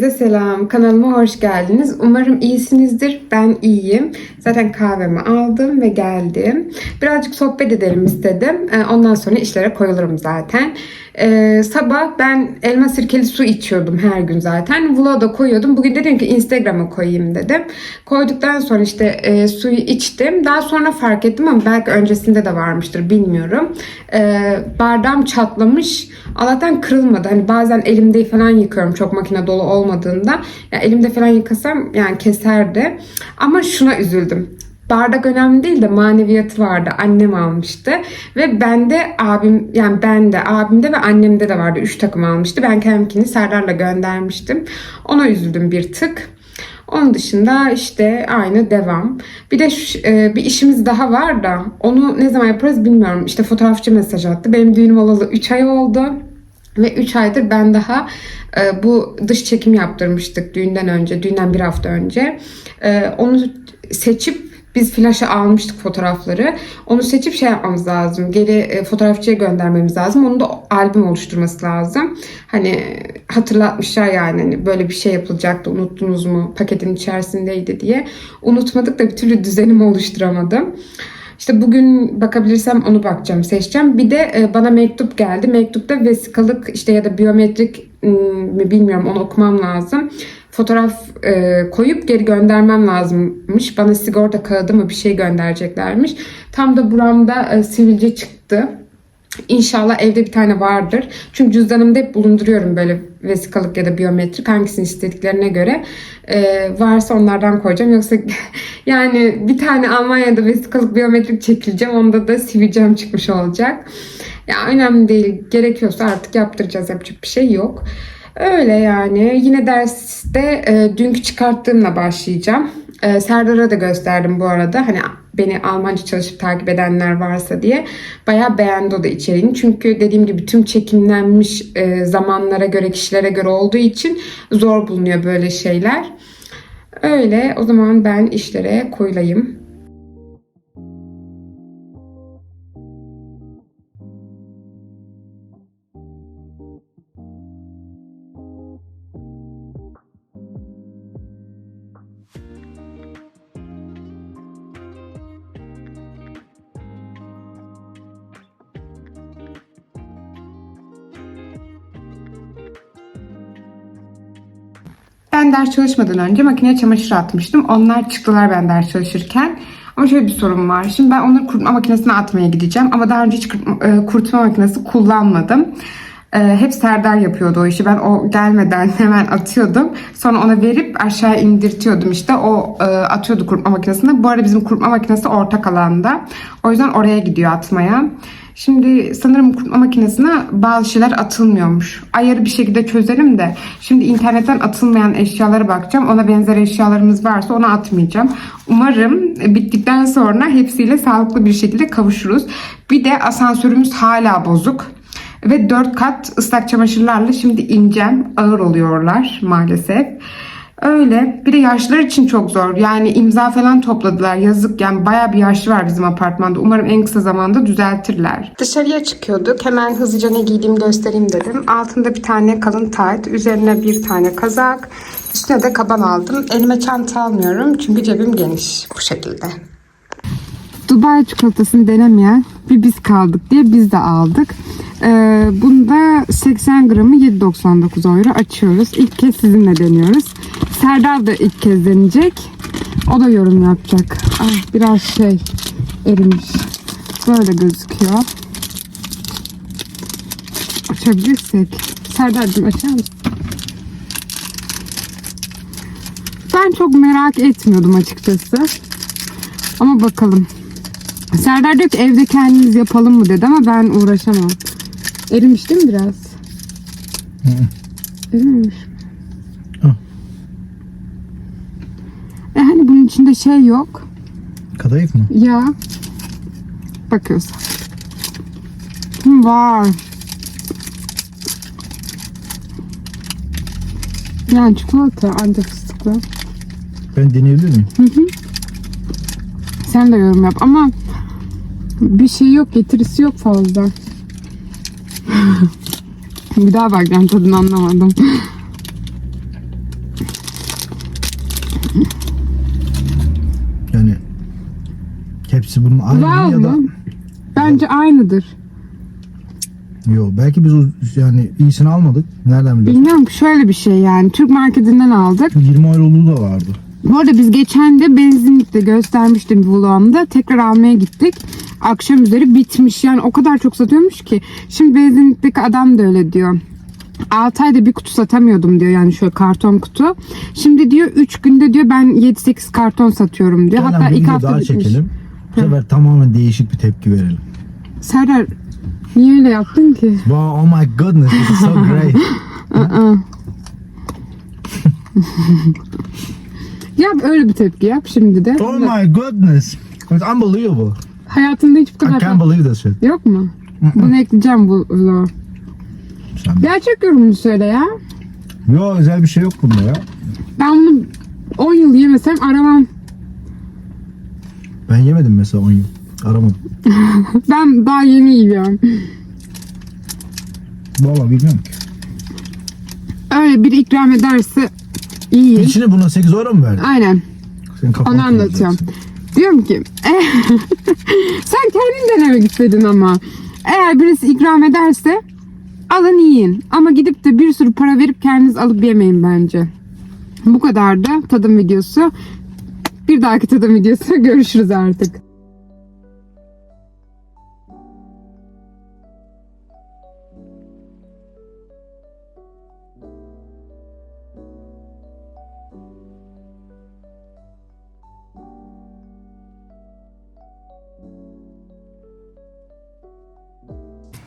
Herkese selam. Kanalıma hoş geldiniz. Umarım iyisinizdir. Ben iyiyim. Zaten kahvemi aldım ve geldim. Birazcık sohbet edelim istedim. Ee, Ondan sonra işlere koyulurum zaten. Ee, sabah ben elma sirkeli su içiyordum her gün zaten. Vlog'a da koyuyordum. Bugün dedim ki Instagram'a koyayım dedim. Koyduktan sonra işte e, suyu içtim. Daha sonra fark ettim ama belki öncesinde de varmıştır bilmiyorum. Ee, bardağım çatlamış. Allah'tan kırılmadı. Hani bazen elimde falan yıkıyorum çok makine dolu olmadığında. Ya elimde falan yıkasam yani keserdi. Ama şuna üzüldüm. Bardak önemli değil de maneviyatı vardı. Annem almıştı. Ve bende abim yani bende, abimde ve annemde de vardı. Üç takım almıştı. Ben kendimkini Serdar'la göndermiştim. Ona üzüldüm bir tık. Onun dışında işte aynı devam. Bir de şu- e, bir işimiz daha var da onu ne zaman yaparız bilmiyorum. İşte fotoğrafçı mesaj attı. Benim düğünüm olalı 3 ay oldu. Ve 3 aydır ben daha e, bu dış çekim yaptırmıştık düğünden önce, düğünden bir hafta önce. E, onu seçip biz flaşa almıştık fotoğrafları. Onu seçip şey yapmamız lazım. Geri e, fotoğrafçıya göndermemiz lazım. Onu da albüm oluşturması lazım. Hani hatırlatmışlar yani hani böyle bir şey yapılacaktı unuttunuz mu paketin içerisindeydi diye. Unutmadık da bir türlü düzenimi oluşturamadım. İşte bugün bakabilirsem onu bakacağım, seçeceğim. Bir de e, bana mektup geldi. Mektupta vesikalık işte ya da biyometrik m, mi bilmiyorum onu okumam lazım. Fotoğraf e, koyup geri göndermem lazımmış. Bana sigorta kağıdı mı bir şey göndereceklermiş. Tam da buramda e, sivilce çıktı. İnşallah evde bir tane vardır. Çünkü cüzdanımda hep bulunduruyorum böyle vesikalık ya da biyometrik hangisini istediklerine göre. Ee, varsa onlardan koyacağım. Yoksa yani bir tane Almanya'da vesikalık biyometrik çekileceğim. Onda da sivilcem çıkmış olacak. Ya önemli değil. Gerekiyorsa artık yaptıracağız. Yapacak bir şey yok. Öyle yani. Yine derste e, dünkü çıkarttığımla başlayacağım. E, Serdar'a da gösterdim bu arada. Hani beni Almanca çalışıp takip edenler varsa diye. Bayağı beğendi o da içeriğini. Çünkü dediğim gibi tüm çekimlenmiş e, zamanlara göre, kişilere göre olduğu için zor bulunuyor böyle şeyler. Öyle. O zaman ben işlere koyulayım. Ders çalışmadan önce makineye çamaşır atmıştım. Onlar çıktılar ben ders çalışırken. Ama şöyle bir sorun var. Şimdi ben onları kurutma makinesine atmaya gideceğim. Ama daha önce hiç kurutma, e, kurutma makinesi kullanmadım. Ee, hep Serdar yapıyordu o işi. Ben o gelmeden hemen atıyordum. Sonra ona verip aşağı indirtiyordum işte. O e, atıyordu kurutma makinesine. Bu arada bizim kurutma makinesi ortak alanda. O yüzden oraya gidiyor atmaya. Şimdi sanırım kurutma makinesine bazı şeyler atılmıyormuş. Ayarı bir şekilde çözelim de. Şimdi internetten atılmayan eşyalara bakacağım. Ona benzer eşyalarımız varsa ona atmayacağım. Umarım bittikten sonra hepsiyle sağlıklı bir şekilde kavuşuruz. Bir de asansörümüz hala bozuk. Ve 4 kat ıslak çamaşırlarla şimdi ineceğim. Ağır oluyorlar maalesef. Öyle. Bir de yaşlılar için çok zor. Yani imza falan topladılar. Yazık yani baya bir yaşlı var bizim apartmanda. Umarım en kısa zamanda düzeltirler. Dışarıya çıkıyorduk. Hemen hızlıca ne giydiğimi göstereyim dedim. Altında bir tane kalın tayt. Üzerine bir tane kazak. Üstüne de kaban aldım. Elime çanta almıyorum. Çünkü cebim geniş. Bu şekilde. Dubai çikolatasını denemeyen bir biz kaldık diye biz de aldık. Ee, bunda 80 gramı 7.99 euro açıyoruz. İlk kez sizinle deniyoruz. Serdar da ilk kez deneyecek. O da yorum yapacak. Ah, biraz şey erimiş. Böyle gözüküyor. Açabilirsek. Serdar'cığım açar mısın? Ben çok merak etmiyordum açıkçası. Ama bakalım. Serdar diyor ki evde kendimiz yapalım mı dedi ama ben uğraşamam. Erimiş değil mi biraz? Erimemiş. Hı. E hani bunun içinde şey yok. Kadayıf mı? Ya. Bakıyoruz. Hı, var. Yani çikolata ancak fıstıklı. Ben deneyebilir miyim? Sen de yorum yap ama bir şey yok getirisi yok fazla. bir daha bakacağım tadını anlamadım. Yani bunun aynı Var ya da mı? Bence aynıdır. yok. Belki biz o yani iyisini almadık. Nereden biliyorsun? Bilmiyorum ki şöyle bir şey yani. Türk marketinden aldık. 20 euroluğu da vardı. Bu arada biz geçen de benzinlikte göstermiştim vlogumda. Tekrar almaya gittik. Akşam üzeri bitmiş. Yani o kadar çok satıyormuş ki. Şimdi benzinlikteki adam da öyle diyor. 6 ayda bir kutu satamıyordum diyor yani şöyle karton kutu. Şimdi diyor 3 günde diyor ben 7-8 karton satıyorum diyor. Hatta lan bir 2 video hafta daha bitmiş. çekelim. Bu sefer tamamen değişik bir tepki verelim. Serdar niye öyle yaptın ki? Wow, oh my goodness, this is so great. Aa. yap öyle bir tepki yap şimdi de. oh my goodness. It's unbelievable. Hayatında hiç bu I kadar can't believe this shit. yok mu? Bunu ekleyeceğim bu vloga. Sen... Gerçek yorumunu söyle ya. Yo özel bir şey yok bunda ya. Ben bunu 10 yıl yemesem aramam. Ben yemedim mesela 10 yıl. Aramadım. Ben daha yeni yiyorum. Valla bilmiyorum ki. Öyle biri ikram ederse iyi. İçine buna 8 euro mu verdin? Aynen. Senin kafanı Onu anlatıyorum. Diyorum ki sen kendin denemek istedin ama eğer birisi ikram ederse alın yiyin. Ama gidip de bir sürü para verip kendiniz alıp yemeyin bence. Bu kadar da tadım videosu. Bir dahaki tadım videosu görüşürüz artık.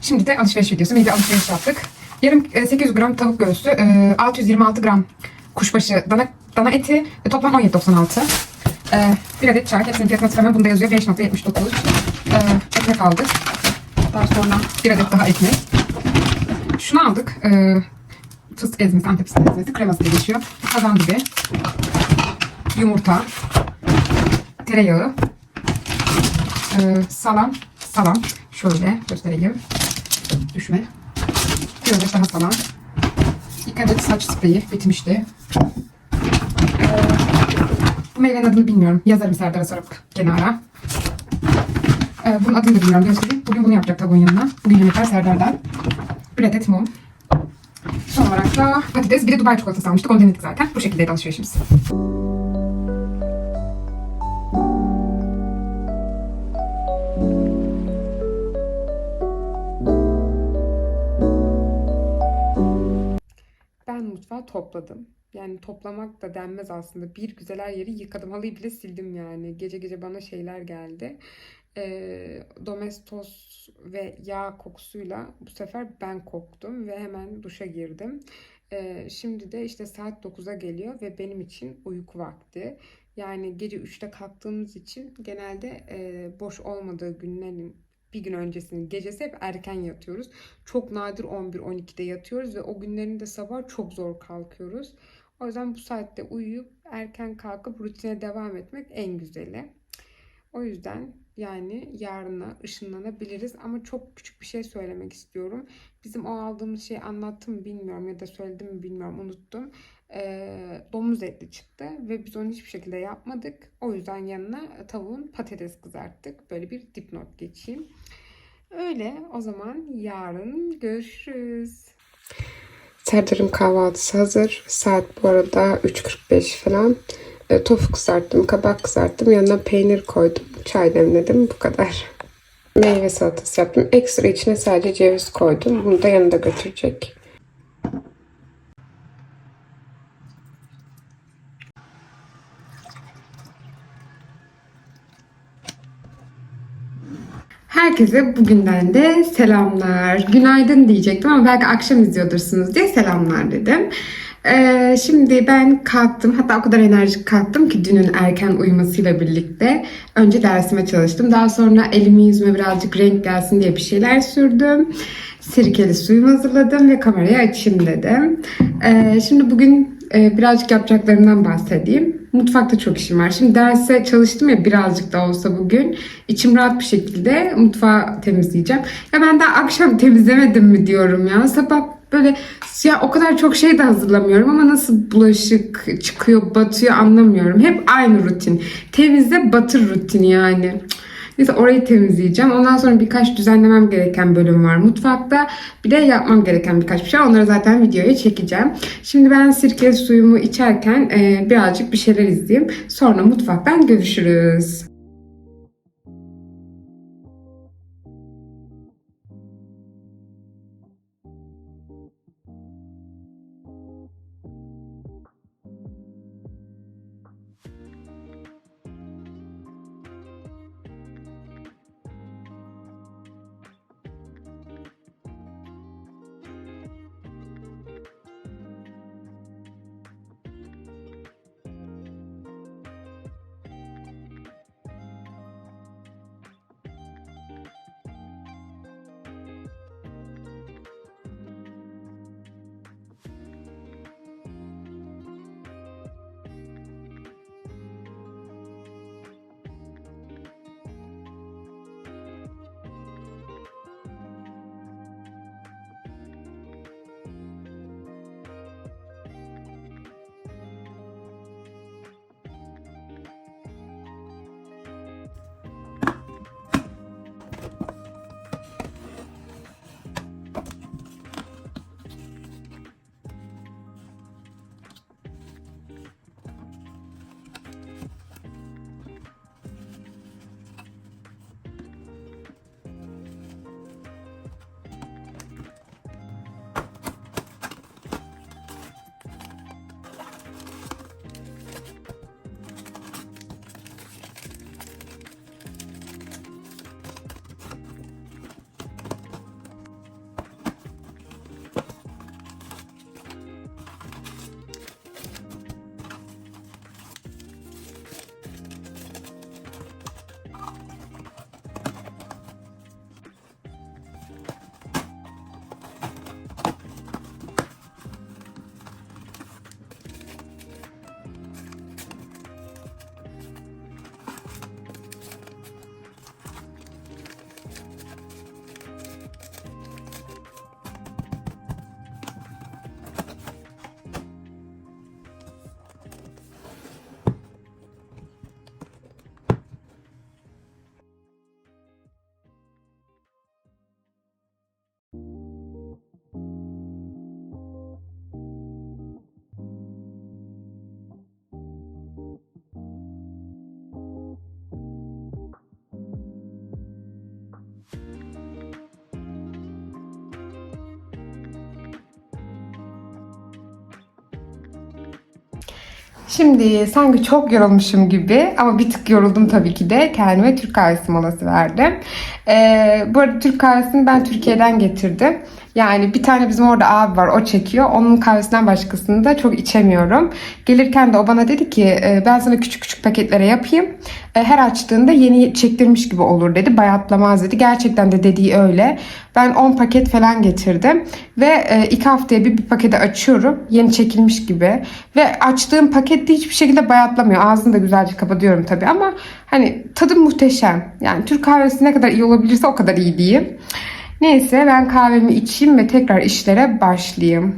Şimdi de alışveriş videosu. Bir de alışveriş yaptık. Yarım e, 800 gram tavuk göğsü, e, 626 gram kuşbaşı dana, dana eti toplam 17.96. E, bir adet çay. Hepsinin fiyatını hatırlamıyorum. Bunda yazıyor 5.79. E, ekmek aldık. Daha sonra bir adet daha ekmek. Şunu aldık. E, fıstık ezmesi, antep fıstık ezmesi. Kreması diye geçiyor. Kazan gibi. Yumurta. Tereyağı. E, salam. Salam. Şöyle göstereyim. Düşme. Bir adet daha salam. İlk adet saç spreyi bitmişti. Ee, meyvenin adını bilmiyorum. Yazarım Serdar'a sorup kenara. Ee, bunun adını da bilmiyorum. Göstereyim. Bugün bunu yapacak tavuğun yanına. Bugün yemekler Serdar'dan. Bir adet mum. Son olarak da patates. Bir de Dubai çikolatası almıştık. Onu denedik zaten. Bu şekildeydi alışverişimiz. ben mutfağı topladım. Yani toplamak da denmez aslında. Bir güzel her yeri yıkadım. Halıyı bile sildim yani. Gece gece bana şeyler geldi. Ee, domestos ve yağ kokusuyla bu sefer ben koktum ve hemen duşa girdim. Ee, şimdi de işte saat 9'a geliyor ve benim için uyku vakti. Yani gece 3'te kalktığımız için genelde e, boş olmadığı günlerin bir gün öncesinin gecesi hep erken yatıyoruz. Çok nadir 11-12'de yatıyoruz ve o günlerin de sabah çok zor kalkıyoruz. O yüzden bu saatte uyuyup erken kalkıp rutine devam etmek en güzeli. O yüzden yani yarına ışınlanabiliriz ama çok küçük bir şey söylemek istiyorum. Bizim o aldığımız şeyi anlattım bilmiyorum ya da söyledim mi bilmiyorum unuttum. Ee, domuz etli çıktı ve biz onu hiçbir şekilde yapmadık. O yüzden yanına tavuğun patates kızarttık. Böyle bir dipnot geçeyim. Öyle o zaman yarın görüşürüz. Serdar'ın kahvaltısı hazır. Saat bu arada 3.45 falan. E, tofu kızarttım, kabak kızarttım. Yanına peynir koydum. Çay demledim. Bu kadar. Meyve salatası yaptım. Ekstra içine sadece ceviz koydum. Bunu da yanında götürecek. Herkese bugünden de selamlar. Günaydın diyecektim ama belki akşam izliyordursunuz diye selamlar dedim. Ee, şimdi ben kalktım. Hatta o kadar enerjik kalktım ki dünün erken uyumasıyla birlikte. Önce dersime çalıştım. Daha sonra elimi yüzüme birazcık renk gelsin diye bir şeyler sürdüm. Sirkeli suyumu hazırladım ve kamerayı açayım dedim. Ee, şimdi bugün e, birazcık yapacaklarımdan bahsedeyim. Mutfakta çok işim var. Şimdi derse çalıştım ya birazcık da olsa bugün. İçim rahat bir şekilde mutfağı temizleyeceğim. Ya ben daha akşam temizlemedim mi diyorum ya. Sabah böyle ya o kadar çok şey de hazırlamıyorum ama nasıl bulaşık çıkıyor, batıyor anlamıyorum. Hep aynı rutin. Temizle batır rutini yani. Cık. Neyse orayı temizleyeceğim. Ondan sonra birkaç düzenlemem gereken bölüm var mutfakta. Bir de yapmam gereken birkaç bir şey. Onları zaten videoya çekeceğim. Şimdi ben sirke suyumu içerken e, birazcık bir şeyler izleyeyim. Sonra mutfaktan görüşürüz. Şimdi sanki çok yorulmuşum gibi ama bir tık yoruldum tabii ki de kendime Türk kahvesi molası verdim. Ee, bu arada Türk kahvesini ben Türkiye'den getirdim. Yani bir tane bizim orada abi var o çekiyor. Onun kahvesinden başkasını da çok içemiyorum. Gelirken de o bana dedi ki "E, ben sana küçük küçük paketlere yapayım. E, Her açtığında yeni çektirmiş gibi olur dedi. Bayatlamaz dedi. Gerçekten de dediği öyle. Ben 10 paket falan getirdim. Ve 2 haftaya bir, bir paketi açıyorum. Yeni çekilmiş gibi. Ve açtığım pakette hiçbir şekilde bayatlamıyor. Ağzını da güzelce kapatıyorum tabii ama hani tadı muhteşem. Yani Türk kahvesi ne kadar iyi olabilirse o kadar iyi diyeyim. Neyse ben kahvemi içeyim ve tekrar işlere başlayayım.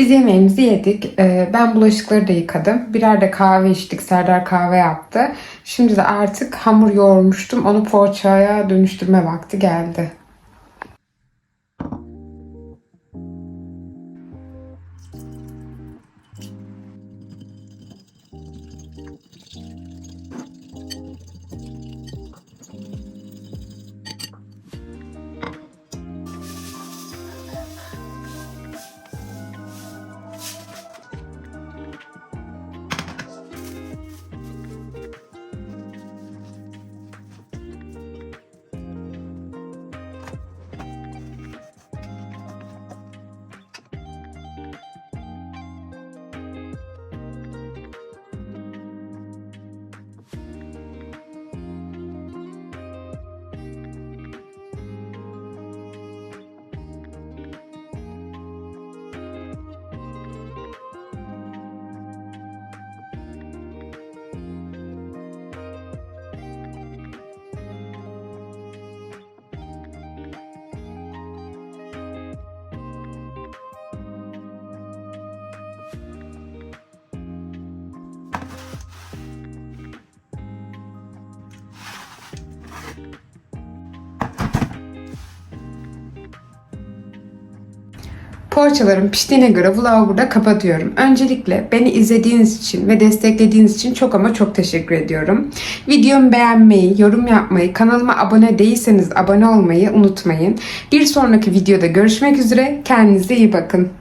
Biz yemeğimizi yedik. Ee, Ben bulaşıkları da yıkadım. Birer de kahve içtik. Serdar kahve yaptı. Şimdi de artık hamur yoğurmuştum. Onu poğaçaya dönüştürme vakti geldi. Poğaçalarım piştiğine göre vlogu burada kapatıyorum. Öncelikle beni izlediğiniz için ve desteklediğiniz için çok ama çok teşekkür ediyorum. Videomu beğenmeyi, yorum yapmayı, kanalıma abone değilseniz abone olmayı unutmayın. Bir sonraki videoda görüşmek üzere. Kendinize iyi bakın.